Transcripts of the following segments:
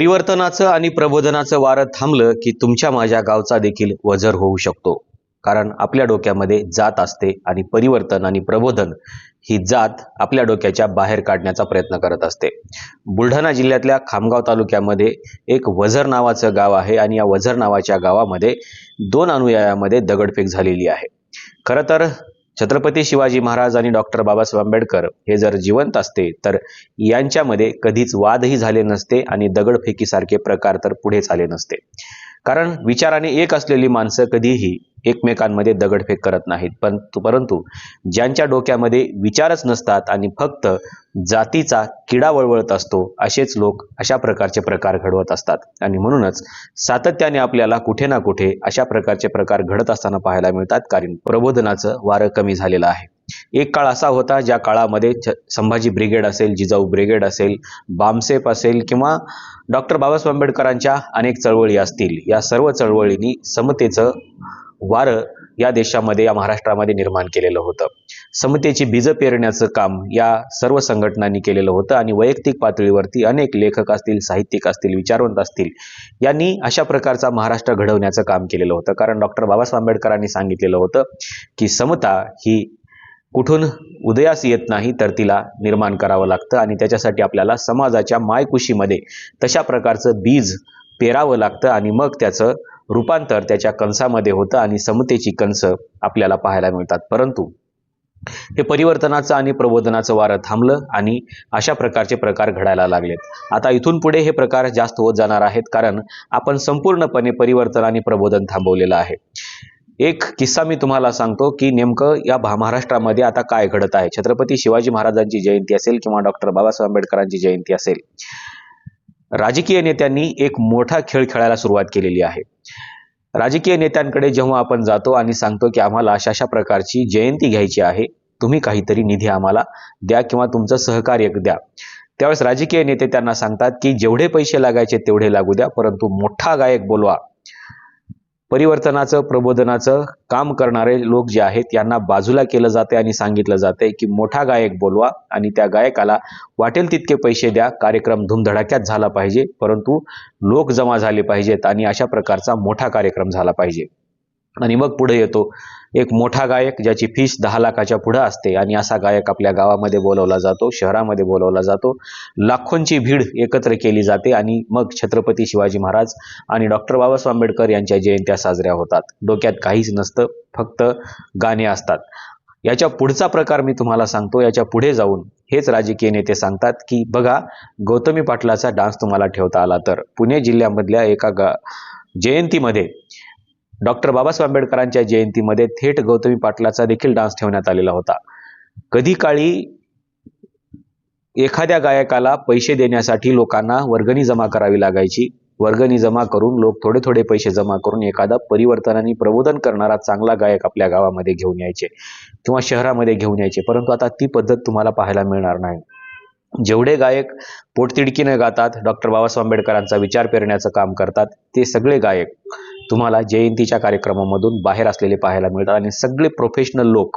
परिवर्तनाचं आणि प्रबोधनाचं वारं थांबलं की तुमच्या माझ्या गावचा देखील वजर होऊ शकतो. कारण आपल्या डोक्यामध्ये जात असते आणि परिवर्तन आणि प्रबोधन ही जात आपल्या डोक्याच्या बाहेर काढण्याचा प्रयत्न करत असते. बुलढाणा जिल्ह्यातल्या खामगाव तालुक्यामध्ये एक वझर नावाचं गाव आहे आणि या वझर नावाच्या गावामध्ये दोन अनुयायामध्ये दगडफेक झालेली आहे. खरं तर छत्रपती शिवाजी महाराज आणि डॉक्टर बाबासाहेब आंबेडकर हे जर जिवंत असते तर यांच्यामध्ये कधीच वादही झाले नसते आणि दगडफेकीसारखे प्रकार तर पुढे आले नसते. कारण विचाराने एक असलेली माणसं कधीही एकमेकांमध्ये दगडफेक करत नाहीत. पण परंतु ज्यांच्या डोक्यामध्ये विचारच नसतात आणि फक्त जातीचा किडा वळवळत असतो असेच लोक अशा प्रकारचे प्रकार घडवत असतात. आणि म्हणूनच सातत्याने आपल्याला कुठे ना कुठे अशा प्रकारचे प्रकार घडत असताना पाहायला मिळतात कारण प्रबोधनाचं वारं कमी झालेलं आहे. एक काळ असा होता ज्या काळामध्ये छ- संभाजी ब्रिगेड असेल जिजाऊ ब्रिगेड असेल बामसेप असेल किंवा डॉक्टर बाबासाहेब आंबेडकरांच्या अनेक चळवळी असतील या सर्व चळवळींनी समतेचं वारं या देशामध्ये या महाराष्ट्रामध्ये निर्माण केलेलं होतं. समतेची बीजं पेरण्याचं काम या सर्व संघटनांनी केलेलं होतं आणि वैयक्तिक पातळीवरती अनेक लेखक असतील साहित्यिक असतील विचारवंत असतील यांनी अशा प्रकारचा महाराष्ट्र घडवण्याचं काम केलेलं होतं. कारण डॉक्टर बाबासाहेब आंबेडकरांनी सांगितलेलं होतं की समता ही कुठून उदयास येत नाही तर तिला निर्माण करावं लागतं आणि त्याच्यासाठी आपल्याला समाजाच्या मायकुशीमध्ये तशा प्रकारचं बीज पेरावं लागतं आणि मग त्याचं रूपांतर त्याच्या कंसामध्ये होतं आणि समतेची कंस आपल्याला पाहायला मिळतात. परंतु हे परिवर्तनाचं आणि प्रबोधनाचं वारं थांबलं आणि अशा प्रकारचे प्रकार घडायला लागलेत. आता इथून पुढे हे प्रकार जास्त होत जाणार आहेत कारण आपण संपूर्णपणे परिवर्तन आणि प्रबोधन थांबवलेलं आहे. एक किस्सा मी तुम्हाला सांगतो की नेमकं या महाराष्ट्रामध्ये आता काय घडत आहे. छत्रपती शिवाजी महाराजांची जयंती असेल किंवा डॉक्टर बाबासाहेब आंबेडकरांची जयंती असेल राजकीय नेत्यांनी एक मोठा खेळ खेळायला सुरुवात केलेली आहे. राजकीय नेत्यांकडे जेव्हा आपण जातो आणि सांगतो की आम्हाला अशा अशा प्रकारची जयंती घ्यायची आहे तुम्ही काहीतरी निधी आम्हाला द्या किंवा तुमचं सहकार्य द्या. त्यावेळेस राजकीय नेते त्यांना सांगतात की जेवढे पैसे लागायचे तेवढे लागू द्या परंतु मोठा गायक बोलवा. परिवर्तनाचं प्रबोधनाचं काम करणारे लोक जे आहेत यांना बाजूला केलं जाते आणि सांगितलं जाते की मोठा गायक बोलवा आणि त्या गायकाला वाटेल तितके पैसे द्या कार्यक्रम धुमधडाक्यात झाला पाहिजे परंतु लोक जमा झाले पाहिजेत आणि अशा प्रकारचा मोठा कार्यक्रम झाला पाहिजे. आणि मग पुढे येतो. एक मोठा गायक ज्याची फीस दहा लाखाच्या पुढं असते आणि असा गायक आपल्या गावामध्ये बोलवला जातो शहरामध्ये बोलवला जातो. लाखोंची भीड एकत्र केली जाते आणि मग छत्रपती शिवाजी महाराज आणि डॉक्टर बाबासाहेब आंबेडकर यांच्या जयंत्या साजऱ्या होतात. डोक्यात काहीच नसतं फक्त गाणे असतात. याच्या पुढचा प्रकार मी तुम्हाला सांगतो. याच्यापुढे जाऊन हेच राजकीय नेते सांगतात की बघा गौतमी पाटलाचा डान्स तुम्हाला ठेवता आला तर. पुणे जिल्ह्यामधल्या एका गा जयंतीमध्ये डॉक्टर बाबासाहेब आंबेडकरांच्या जयंतीमध्ये थेट गौतमी पाटलाचा देखील डान्स ठेवण्यात आलेला होता. कधी काळी एखाद्या गायकाला पैसे देण्यासाठी लोकांना वर्गणी जमा करावी लागायची. वर्गणी जमा करून लोक थोडे थोडे पैसे जमा करून एखादा परिवर्तन आणि प्रबोधन करणारा चांगला गायक आपल्या गावामध्ये घेऊन यायचे किंवा शहरामध्ये घेऊन यायचे. परंतु आता ती पद्धत तुम्हाला पाहायला मिळणार नाही. जेवढे गायक पोटतिडकीने गातात डॉक्टर बाबासाहेब आंबेडकरांचा विचार पेरण्याचं काम करतात ते सगळे गायक तुम्हाला जयंतीच्या कार्यक्रमामधून बाहेर असलेले पाहायला मिळतात. आणि सगळे प्रोफेशनल लोक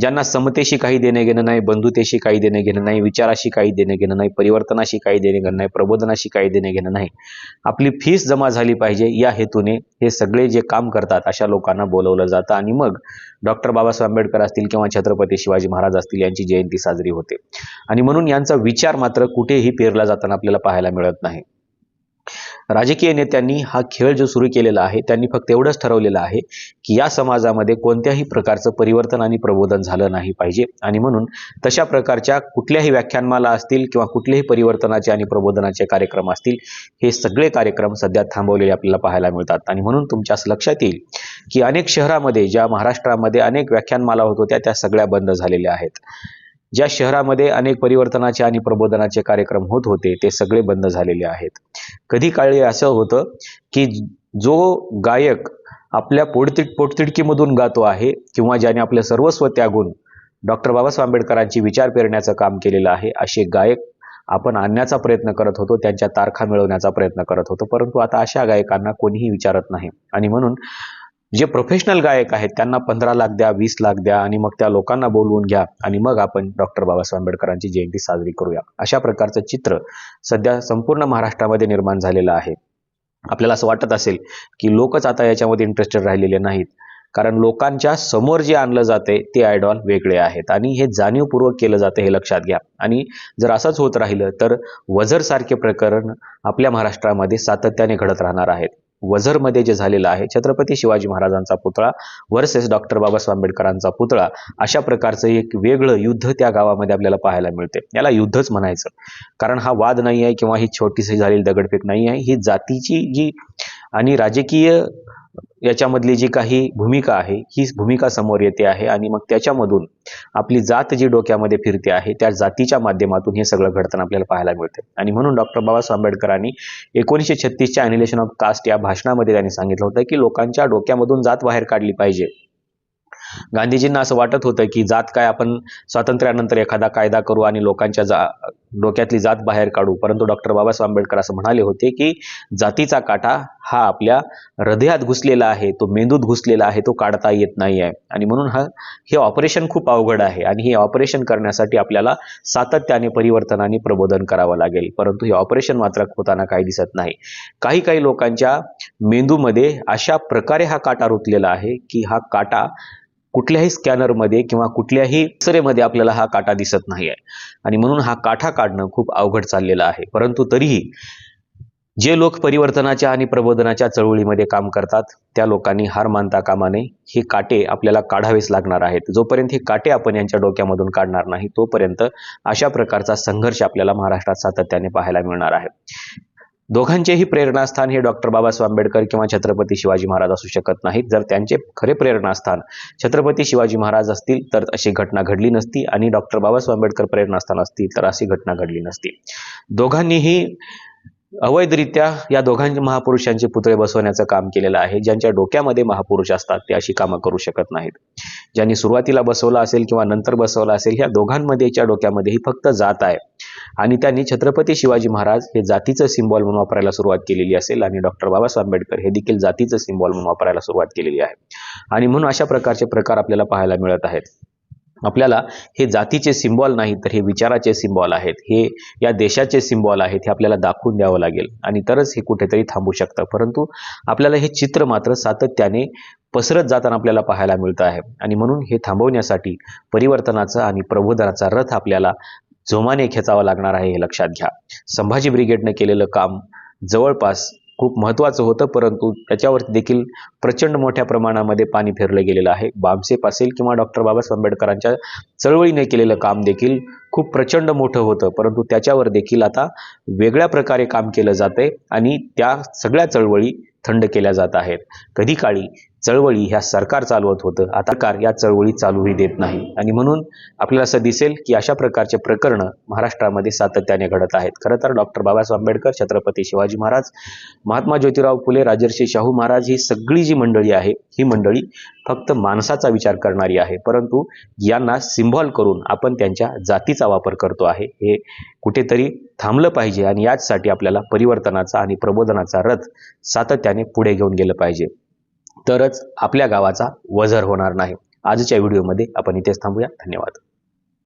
ज्यांना समतेशी काही देणे घेणं नाही बंधुतेशी काही देणे घेणं नाही विचाराशी काही देणे घेणं नाही परिवर्तनाशी काही देणे घेणं नाही प्रबोधनाशी काही देणे घेणं नाही आपली फीस जमा झाली पाहिजे. या हेतूने हे सगळे जे काम करतात अशा लोकांना बोलवलं जातं. आणि मग डॉक्टर बाबासाहेब आंबेडकर असतील किंवा छत्रपती शिवाजी महाराज असतील यांची जयंती साजरी होते. आणि म्हणून यांचा विचार मात्र कुठेही पेरला जाताना आपल्याला पाहायला मिळत नाही. राजकीय नेत्यांनी हा खेळ जो सुरू केलेला आहे त्यांनी फक्त एवढंच ठरवलेलं आहे की या समाजामध्ये कोणत्याही प्रकारचं परिवर्तन आणि प्रबोधन झालं नाही पाहिजे. आणि म्हणून तशा प्रकारच्या कुठल्याही व्याख्यानमाला असतील किंवा कुठलेही परिवर्तनाचे आणि प्रबोधनाचे कार्यक्रम असतील हे सगळे कार्यक्रम सध्या थांबवलेले आपल्याला पाहायला मिळतात. आणि म्हणून तुमच्या असं लक्षात येईल की अनेक शहरामध्ये ज्या महाराष्ट्रामध्ये अनेक व्याख्यानमाला होत होत्या त्या सगळ्या बंद झालेल्या आहेत. ज्या शहरामध्ये अनेक परिवर्तनाचे आणि प्रबोधनाचे कार्यक्रम होत होते ते सगळे बंद झालेले आहेत. कधी काळी असं होतं की जो गायक आपल्या पोटतिड पोटतिडकीमधून गातो आहे किंवा ज्याने आपलं सर्वस्व त्यागून डॉक्टर बाबासाहेब आंबेडकरांची विचार पेरण्याचं काम केलेलं आहे असे गायक आपण आणण्याचा प्रयत्न करत होतो त्यांच्या तारखा मिळवण्याचा प्रयत्न करत होतो परंतु आता अशा गायकांना कोणीही विचारत नाही. आणि म्हणून जे प्रोफेशनल गायक आहेत त्यांना पंधरा लाख द्या वीस लाख द्या आणि मग त्या लोकांना बोलवून घ्या आणि मग आपण डॉक्टर बाबासाहेब आंबेडकरांची जयंती साजरी करूया. अशा प्रकारचं चित्र सध्या संपूर्ण महाराष्ट्रामध्ये निर्माण झालेलं आहे. आपल्याला असं वाटत असेल की लोकच आता याच्यामध्ये इंटरेस्टेड राहिलेले नाहीत. कारण लोकांच्या समोर जे आणलं जाते ते आयडॉल वेगळे आहेत. आणि हे जाणीवपूर्वक केलं जातं हे लक्षात घ्या. आणि जर असंच होत राहिलं तर वझरसारखे प्रकरण आपल्या महाराष्ट्रामध्ये सातत्याने घडत राहणार आहेत. वझरमध्ये जे झालेलं आहे छत्रपती शिवाजी महाराजांचा पुतळा वर्सेस डॉक्टर बाबासाहेब आंबेडकरांचा पुतळा अशा प्रकारचं एक वेगळं युद्ध त्या गावामध्ये आपल्याला पाहायला मिळते. याला युद्धच म्हणायचं. कारण हा वाद नाही आहे किंवा ही छोटीशी झालेली दगडफेक नाही आहे ही जातीची जी आणि राजकीय याच्यामधली जी काही भूमिका आहे ही भूमिका समोर येते आहे आणि मग त्याच्यामधून आपली जात जी डोक्यामध्ये फिरते आहे त्या जातीच्या माध्यमातून हे सगळं घडताना आपल्याला पाहायला मिळते. आणि म्हणून डॉक्टर बाबासाहेब आंबेडकरांनी एकोणीसशे छत्तीसच्या अॅनिलेशन ऑफ कास्ट या भाषणामध्ये त्यांनी सांगितलं होतं की लोकांच्या डोक्यामधून जात बाहेर काढली पाहिजे. गांधीजींना असं वाटत होतं की जात काय आपण स्वातंत्र्यानंतर एखादा कायदा करू आणि लोकांच्या जा डोक्यातली जात बाहेर काढू. परंतु डॉक्टर बाबासाहेब आंबेडकर असं म्हणाले होते की जातीचा काटा हा आपल्या हृदयात घुसलेला आहे तो मेंदूत घुसलेला आहे तो काढता येत नाही आहे. आणि म्हणून हा हे ऑपरेशन खूप अवघड आहे आणि हे ऑपरेशन करण्यासाठी आपल्याला सातत्याने परिवर्तनाने प्रबोधन करावं लागेल. परंतु हे ऑपरेशन मात्र होताना काही दिसत नाही. काही काही लोकांच्या मेंदूमध्ये अशा प्रकारे हा काटा रुतलेला आहे की हा काटा कुठल्याही स्कॅनरमध्ये किंवा कुठल्याही एक्सरेमध्ये आपल्याला हा काटा दिसत नाही आहे आणि म्हणून हा काठा काढणं खूप अवघड चाललेलं आहे. परंतु तरीही जे लोक परिवर्तनाच्या आणि प्रबोधनाच्या चळवळीमध्ये काम करतात त्या लोकांनी हार मानता कामाने हे काटे आपल्याला काढावेच लागणार आहेत. जोपर्यंत हे काटे आपण यांच्या डोक्यामधून काढणार नाही तोपर्यंत अशा प्रकारचा संघर्ष आपल्याला महाराष्ट्रात सातत्याने पाहायला मिळणार आहे. दोघांचेही प्रेरणास्थान हे डॉक्टर बाबासाहेब आंबेडकर किंवा छत्रपती शिवाजी महाराज असू शकत नाहीत. जर त्यांचे खरे प्रेरणास्थान छत्रपती शिवाजी महाराज असतील तर अशी घटना घडली नसती आणि डॉक्टर बाबासाहेब आंबेडकर प्रेरणास्थान असतील तर अशी घटना घडली नसती. दोघांनीही अवैधरित्या या दोघांच्या महापुरुषांचे पुतळे बसवण्याचं काम केलेलं आहे. ज्यांच्या डोक्यामध्ये महापुरुष असतात ते अशी कामं करू शकत नाहीत. ज्यांनी सुरुवातीला बसवलं असेल किंवा नंतर बसवलं असेल ह्या दोघांमध्येच्या डोक्यामध्येही फक्त जात आहे. आणि त्यांनी छत्रपती शिवाजी महाराज हे जातीचं सिम्बॉल म्हणून वापरायला सुरुवात केलेली असेल आणि डॉक्टर बाबासाहेब आंबेडकर हे देखील जातीचं सिम्बॉल म्हणून वापरायला सुरुवात केलेली आहे. आणि म्हणून अशा प्रकारचे प्रकार आपल्याला पाहायला मिळत आहेत. आपल्याला हे जातीचे सिम्बॉल नाही तर हे विचाराचे सिम्बॉल आहेत. हे या देशाचे सिम्बॉल आहेत हे आपल्याला दाखवून द्यावं लागेल. आणि तरच हे कुठेतरी थांबू शकतं. परंतु आपल्याला हे चित्र मात्र सातत्याने पसरत जाताना आपल्याला पाहायला मिळतं आहे. आणि म्हणून हे थांबवण्यासाठी परिवर्तनाचा आणि प्रबोधनाचा रथ आपल्याला जोमाने खेचावा लागणार आहे हे लक्षात घ्या. संभाजी ब्रिगेडनं केलेलं काम जवळपास खूप महत्त्वाचं होतं परंतु त्याच्यावरती देखील प्रचंड मोठ्या प्रमाणामध्ये पाणी फिरलं गेलेलं आहे. बामसेप असेल किंवा डॉक्टर बाबासाहेब आंबेडकरांच्या चळवळीने केलेलं काम देखील खूप प्रचंड मोठं होतं परंतु त्याच्यावर देखील आता वेगळ्या प्रकारे काम केलं जाते आणि त्या सगळ्या चळवळी थंड केल्या जात आहेत. कधी काळी चळवळी ह्या सरकार चालवत होतं. आता कार या चळवळी चालूही देत नाही. आणि म्हणून आपल्याला असं दिसेल की अशा प्रकारचे प्रकरणं महाराष्ट्रामध्ये सातत्याने घडत आहेत. खरं तर डॉक्टर बाबासाहेब आंबेडकर छत्रपती शिवाजी महाराज महात्मा ज्योतिराव फुले राजर्षी शाहू महाराज ही सगळी जी मंडळी आहे ही मंडळी फक्त माणसाचा विचार करणारी आहे. परंतु यांना सिम्बॉल करून आपण त्यांच्या जातीचा वापर करतो आहे. हे कुठेतरी थांबलं पाहिजे आणि याचसाठी आपल्याला परिवर्तनाचा आणि प्रबोधनाचा रथ सातत्याने पुढे घेऊन गेलं पाहिजे. तरच आपल्या गावाचा वजर होणार नाही. आजच्या व्हिडिओमध्ये आपण इथेच थांबूया. धन्यवाद.